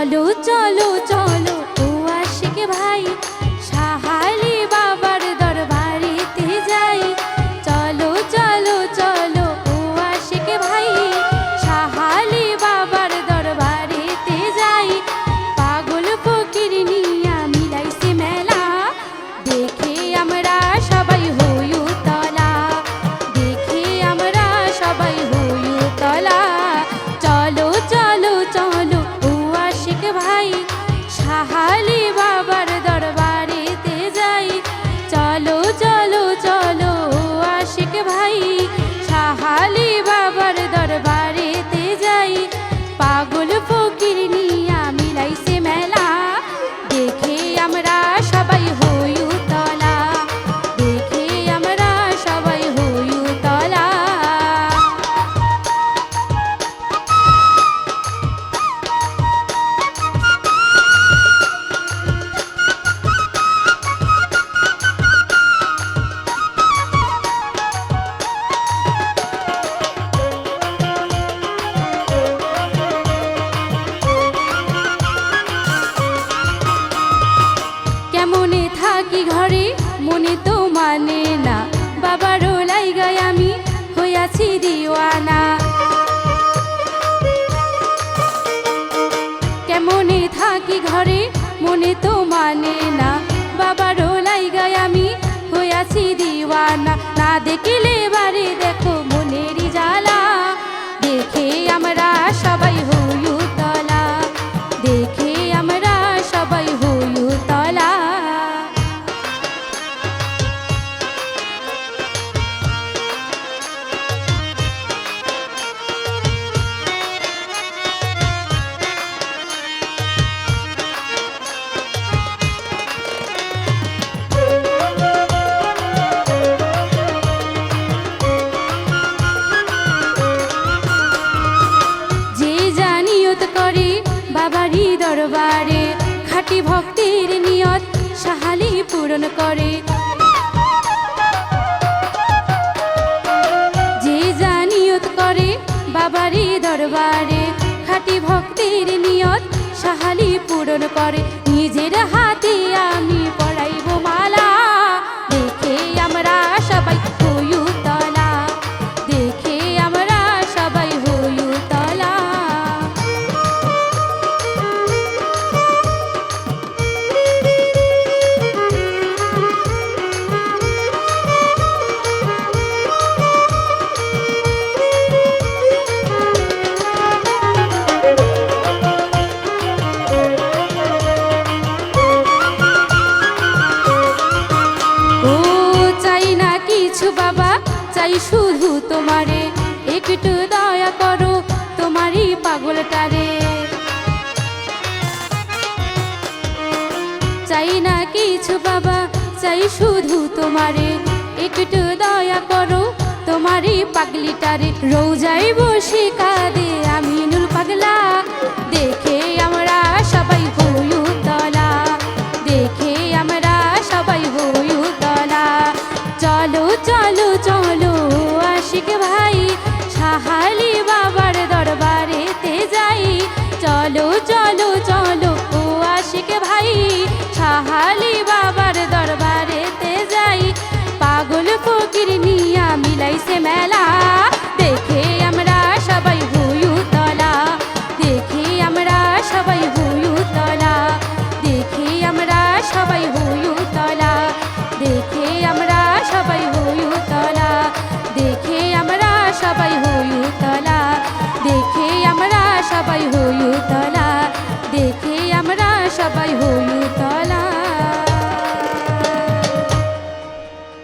চলো চলো চলো। মনে তো মানে না। বাবারও লাইগায় আমি হইয়াছি দিওয়ানা। কেমনে থাকি ঘরে মনে তো পূরণ করে। যে জানিয়ত করে বাবারি দরবারে, খাটি ভক্তির নিয়ত সাহালি পূরণ করে। নিজের হাতে আমি পড়াইব মালা বাবা, চাই শুধু তোমারে। একটু দয়া করো তোমারই পাগলটারে। চাই না কিছু বাবা, চাই শুধু তোমারে। একটু দয়া করো তোমারই পাগলিটারে। রোজাই বসে কাঁদে আমি নুর পাগলা আশিক ভাই সবাই হো